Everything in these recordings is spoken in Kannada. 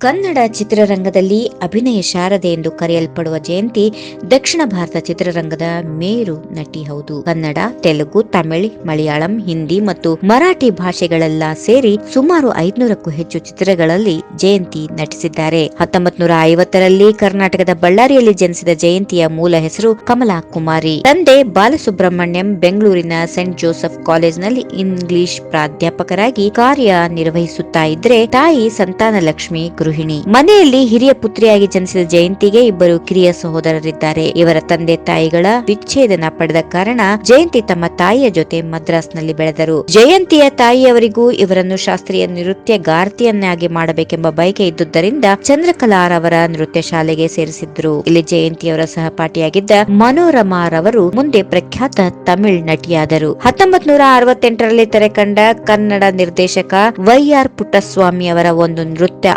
ಕನ್ನಡ ಚಿತ್ರರಂಗದಲ್ಲಿ ಅಭಿನಯ ಶಾರದೆ ಎಂದು ಕರೆಯಲ್ಪಡುವ ಜಯಂತಿ ದಕ್ಷಿಣ ಭಾರತ ಚಿತ್ರರಂಗದ ಮೇರು ನಟಿ ಹೌದು. ಕನ್ನಡ, ತೆಲುಗು, ತಮಿಳ್, ಮಲಯಾಳಂ, ಹಿಂದಿ ಮತ್ತು ಮರಾಠಿ ಭಾಷೆಗಳೆಲ್ಲ ಸೇರಿ ಸುಮಾರು ಐದುನೂರಕ್ಕೂ ಹೆಚ್ಚು ಚಿತ್ರಗಳಲ್ಲಿ ಜಯಂತಿ ನಟಿಸಿದ್ದಾರೆ. ಹತ್ತೊಂಬತ್ ನೂರ ಐವತ್ತರಲ್ಲಿ ಕರ್ನಾಟಕದ ಬಳ್ಳಾರಿಯಲ್ಲಿ ಜನಿಸಿದ ಜಯಂತಿಯ ಮೂಲ ಹೆಸರು ಕಮಲಾ ಕುಮಾರಿ. ತಂದೆ ಬಾಲಸುಬ್ರಹ್ಮಣ್ಯಂ ಬೆಂಗಳೂರಿನ ಸೆಂಟ್ ಜೋಸೆಫ್ ಕಾಲೇಜ್ನಲ್ಲಿ ಇಂಗ್ಲಿಷ್ ಪ್ರಾಧ್ಯಾಪಕರಾಗಿ ಕಾರ್ಯ ನಿರ್ವಹಿಸುತ್ತಾ ಇದ್ರೆ ತಾಯಿ ಸಂತಾನ ಲಕ್ಷ್ಮಿ ಗೃಹಿಣಿ. ಮನೆಯಲ್ಲಿ ಹಿರಿಯ ಪುತ್ರಿಯಾಗಿ ಜನಿಸಿದ ಜಯಂತಿಗೆ ಇಬ್ಬರು ಕಿರಿಯ ಸಹೋದರರಿದ್ದಾರೆ. ಇವರ ತಂದೆ ತಾಯಿಗಳ ವಿಚ್ಛೇದನ ಪಡೆದ ಕಾರಣ ಜಯಂತಿ ತಮ್ಮ ತಾಯಿಯ ಜೊತೆ ಮದ್ರಾಸ್ನಲ್ಲಿ ಬೆಳೆದರು. ಜಯಂತಿಯ ತಾಯಿಯವರಿಗೂ ಇವರನ್ನು ಶಾಸ್ತ್ರೀಯ ನೃತ್ಯ ಗಾರ್ತಿಯನ್ನಾಗಿ ಮಾಡಬೇಕೆಂಬ ಬಯಕೆ ಇದ್ದುದರಿಂದ ಚಂದ್ರಕಲಾರವರ ನೃತ್ಯ ಶಾಲೆಗೆ ಸೇರಿಸಿದ್ರು. ಇಲ್ಲಿ ಜಯಂತಿಯವರ ಸಹಪಾಠಿಯಾಗಿದ್ದ ಮನೋರಮಾರವರು ಮುಂದೆ ಪ್ರಖ್ಯಾತ ತಮಿಳ್ ನಟಿಯಾದರು. ಹತ್ತೊಂಬತ್ ನೂರ ಅರವತ್ತೆಂಟರಲ್ಲಿ ತೆರೆಕಂಡ ಕನ್ನಡ ನಿರ್ದೇಶಕ ವೈ ಆರ್ ಪುಟ್ಟಸ್ವಾಮಿ ಅವರ ಒಂದು ನೃತ್ಯ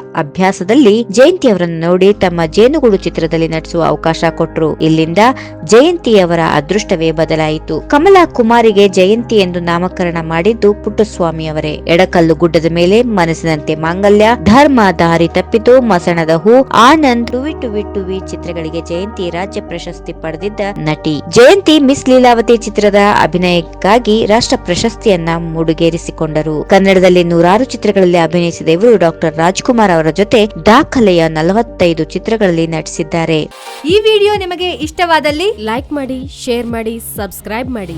ಅಭ್ಯಾಸದಲ್ಲಿ ಜಯಂತಿ ಅವರನ್ನು ನೋಡಿ ತಮ್ಮ ಜೇನುಗೂಡು ಚಿತ್ರದಲ್ಲಿ ನಟಿಸುವ ಅವಕಾಶ ಕೊಟ್ಟರು ಇಲ್ಲಿಂದ ಜಯಂತಿಯವರ ಅದೃಷ್ಟವೇ ಬದಲಾಯಿತು. ಕಮಲಾ ಕುಮಾರಿಗೆ ಜಯಂತಿ ಎಂದು ನಾಮಕರಣ ಮಾಡಿದ್ದು ಪುಟ್ಟಸ್ವಾಮಿ ಅವರೇ. ಎಡಕಲ್ಲು ಗುಡ್ಡದ ಮೇಲೆ ಮನಸ್ಸಿನಂತೆ ಮಾಂಗಲ್ಯ, ಧರ್ಮ ದಾರಿ ತಪ್ಪಿತು, ಮಸಣದ ಹೂ, ಆನಂದ್ ಟುವಿ ಟುವಿ ಟುವಿ ಚಿತ್ರಗಳಿಗೆ ಜಯಂತಿ ರಾಜ್ಯ ಪ್ರಶಸ್ತಿ ಪಡೆದಿದ್ದ ನಟಿ. ಜಯಂತಿ ಮಿಸ್ ಲೀಲಾವತಿ ಚಿತ್ರದ ಅಭಿನಯಕ್ಕಾಗಿ ರಾಷ್ಟ್ರ ಪ್ರಶಸ್ತಿಯನ್ನ ಮುಡುಗೇರಿಸಿಕೊಂಡರು. ಕನ್ನಡದಲ್ಲಿ ನೂರಾರು ಚಿತ್ರಗಳಲ್ಲಿ ಅಭಿನಯಿಸಿದ ಇವರು ಡಾಕ್ಟರ್ ರಾಜ್ಕುಮಾರ್ ಅವರ ಜೊತೆ ದಾಖಲೆಯ ನಲವತ್ತೈದು ಚಿತ್ರಗಳಲ್ಲಿ ನಟಿಸಿದ್ದಾರೆ. ಈ ವಿಡಿಯೋ ನಿಮಗೆ ಇಷ್ಟವಾದಲ್ಲಿ ಲೈಕ್ ಮಾಡಿ, ಶೇರ್ ಮಾಡಿ, ಸಬ್ಸ್ಕ್ರೈಬ್ ಮಾಡಿ.